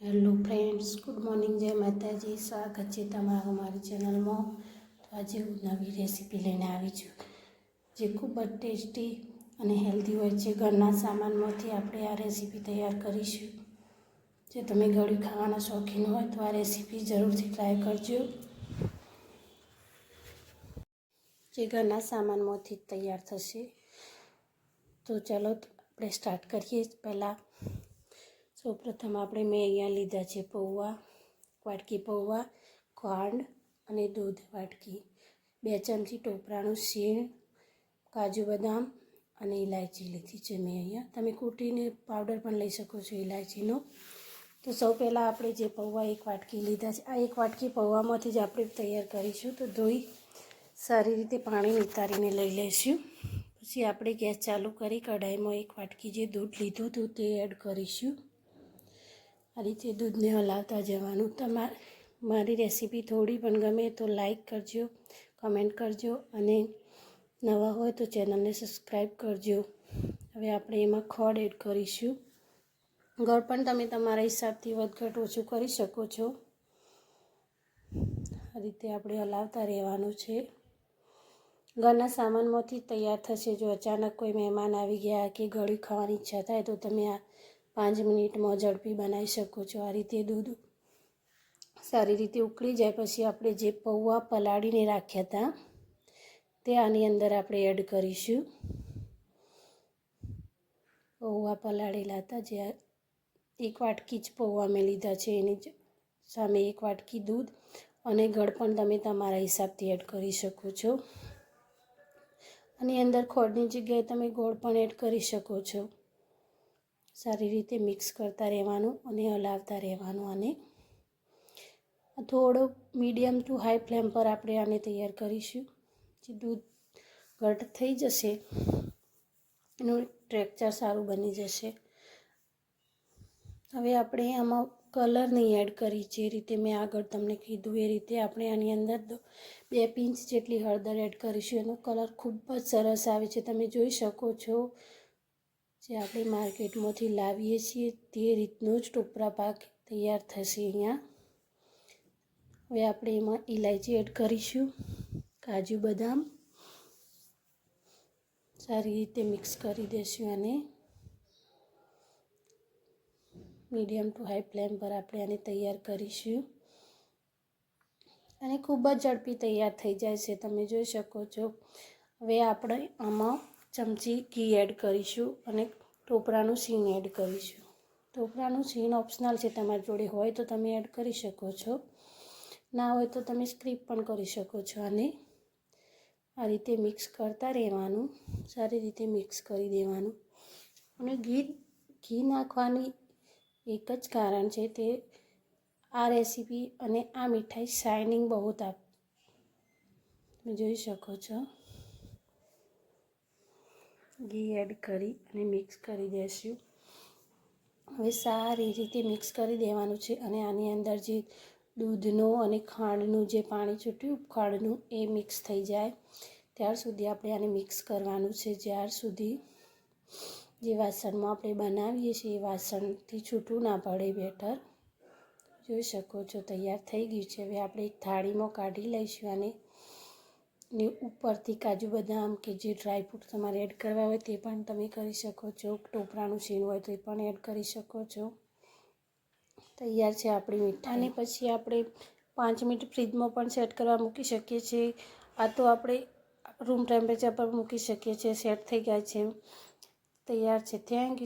Hello friends, good morning, જય માતાજી. સ્વાગત છે તમારું મારી ચેનલમાં. તો આજે હું નવી રેસીપી લઈને આવી છું, જે ખૂબ જ ટેસ્ટી અને હેલ્ધી હોય છે. ઘરના સામાનમાંથી આપણે આ રેસીપી તૈયાર કરીશું. જે તમે ગળ્યું ખાવાના શોખીન હોય તો આ રેસીપી જરૂરથી ટ્રાય કરજો. જે ઘરના સામાનમાંથી તૈયાર થશે. તો ચાલો આપણે સ્ટાર્ટ કરીએ. પહેલાં સૌપ્રથમ આપણે મેં અહીંયા લીધા છે પૌવા, વાટકી પૌવા, ખાંડ અને દૂધ વાટકી. બે ચમચી ટોપરાનું શીણ, કાજુ બદામ અને ઇલાયચી લીધી છે મેં અહીંયા. તમે કૂટીને પાવડર પણ લઈ શકો છો ઇલાયચીનો તો સૌ પહેલાં આપણે જે પૌવા એક વાટકી લીધા છે, આ એક વાટકી પૌવામાંથી જ આપણે તૈયાર કરીશું. તો ધોઈ સારી રીતે પાણી ઉતારીને લઈ લઈશું. પછી આપણે ગેસ ચાલુ કરી કઢાઈમાં એક વાટકી જે દૂધ લીધું હતું તે એડ કરીશું. આ રીતે દૂધને હલાવતા જવાનું. તમારે, મારી રેસીપી થોડી પણ ગમે તો લાઈક કરજો, કમેન્ટ કરજો અને નવા હોય તો ચેનલને સબસ્ક્રાઈબ કરજો. હવે આપણે એમાં ખોડ એડ કરીશું. ગળ પણ તમે તમારા હિસાબથી વધઘટ ઓછું કરી શકો છો. આ રીતે આપણે હલાવતા રહેવાનું છે. ઘરના સામાનમાંથી તૈયાર થશે જો અચાનક કોઈ મહેમાન આવી ગયા કે ગળ્યું ખાવાની ઈચ્છા થાય તો તમે આ પાંચ મિનિટમાં ઝડપી બનાવી શકો છો. આ રીતે દૂધ સારી રીતે ઉકળી જાય. પછી આપણે જે પૌવા પલાળીને રાખ્યા હતા, તે આની અંદર આપણે એડ કરીશું. પૌવા પલાળેલા હતા, જે એક વાટકી જ પૌવા મેં લીધા છે. એની સામે એક વાટકી દૂધ અને ગળ પણ તમે તમારા હિસાબથી એડ કરી શકો છો. આની અંદર ખોળની જગ્યાએ તમે ગોળ પણ એડ કરી શકો છો. સારી રીતે મિક્સ કરતા રહેવાનું અને હલાવતા રહેવાનું અને થોડો મીડિયમ ટુ હાઈ ફ્લેમ પર આપણે આને તૈયાર કરીશું. જે દૂધ ઘટ થઈ જશે, એનું ટેક્ચર સારું બની જશે. હવે આપણે આમાં કલર નહીં એડ કરી, જે રીતે મેં આગળ તમને કીધું એ રીતે આપણે આની અંદર બે પિંચ જેટલી હળદર એડ કરીશું. એનો કલર ખૂબ જ સરસ આવે છે. તમે જોઈ શકો છો. જે આપણે માર્કેટમાંથી લાવીએ છીએ તે રીતનો જ ટોપરા પાક તૈયાર થશે અહીંયા. હવે આપણે એમાં ઇલાયચી એડ કરીશું, કાજુ બદામ. સારી રીતે મિક્સ કરી દઈશું અને મીડિયમ ટુ હાઈ ફ્લેમ પર આપણે આને તૈયાર કરીશું. અને ખૂબ જ ઝડપી તૈયાર થઈ જાય છે, તમે જોઈ શકો છો. હવે આપણે આમાં ચમચી ઘી એડ કરીશું અને ટોપરાનું સીણ એડ કરીશું. ટોપરાનું સીણ ઓપ્શનલ છે તમારી જોડે હોય તો તમે એડ કરી શકો છો. ના હોય તો તમે સ્ક્રીપ પણ કરી શકો છો અને આ રીતે મિક્સ કરતા રહેવાનું. સારી રીતે મિક્સ કરી દેવાનું. અને ઘી ઘી નાખવાની એક જ કારણ છે તે આ રેસીપી અને આ મીઠાઈ શાઇનિંગ બહુ આપ તમે જોઈ શકો છો. ઘી એડ કરી અને મિક્સ કરી દઈશું હવે સારી રીતે મિક્સ કરી દેવાનું છે અને આની અંદર જે દૂધનું અને ખાંડનું જે પાણી છૂટ્યું ખાંડનું એ મિક્સ થઈ જાય. ત્યાર સુધી આપણે આને મિક્સ કરવાનું છે. જ્યાર સુધી જે વાસણમાં આપણે બનાવીએ છીએ એ વાસણથી છૂટું ના પડે બેટર. જોઈ શકો છો, તૈયાર થઈ ગયું છે. હવે આપણે એક થાળીમાં કાઢી લઈશું અને ને ઉપરથી કાજુ બદામ કે જે ડ્રાયફ્રૂટ તમારે એડ કરવા હોય તે પણ તમે કરી શકો છો. ટોપરાનું સીણ હોય તો એ પણ એડ કરી શકો છો. તૈયાર છે આપણી મીઠાઈ. અને પછી આપણે પાંચ મિનિટ ફ્રીજમાં પણ સેટ કરવા મૂકી શકીએ છીએ. આ તો આપણે રૂમ ટેમ્પરેચર પર મૂકી શકીએ છીએ. સેટ થઈ ગયા છે. તૈયાર છે. Thank you